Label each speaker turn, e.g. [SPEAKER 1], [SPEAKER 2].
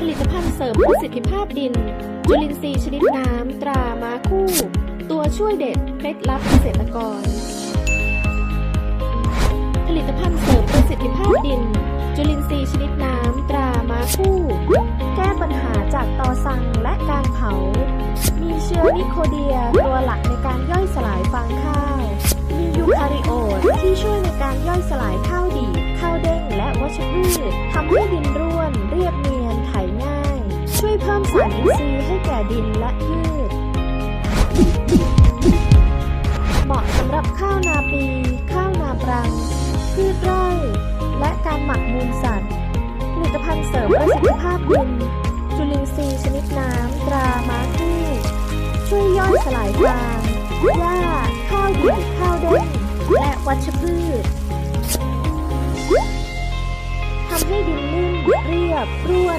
[SPEAKER 1] ผลิตภัณฑ์เสริมประสิทธิภาพดิน จุลินทรีย์ชนิดน้ำ ตรามาคู่ ตัวช่วยเด็ดเคล็ดลับเกษตรกร ผลิตภัณฑ์เสริมประสิทธิภาพดิน จุลินทรีย์ชนิดน้ำ ตรามาคู่ แก้ปัญหาจากตอสังและการเผา มีเชื้อนิโคเดียตัวหลักในการย่อยสลายฟางข้าว มียูคาริโอตที่ช่วยในการย่อยสลายข้าวดีข้าวเด้งและวัชพืชทำให้ดินร่วน พิ่มสารอินทรีย์ให้แก่ดินและพืช เหมาะสำหรับข้าวนาปี ข้าวนาปรัง พืชไร่ และการหมักมูลสัตว์ ผลิตภัณฑ์เสริมประสิทธิภาพดิน จุลินทรีย์ชนิดน้ำตราม้าคู่ช่วยย่อยสลายฟางหญ้า ข้าวดีบข้าวเด้งและวัชพืชทำให้ดินนิ่มเรียบร่วน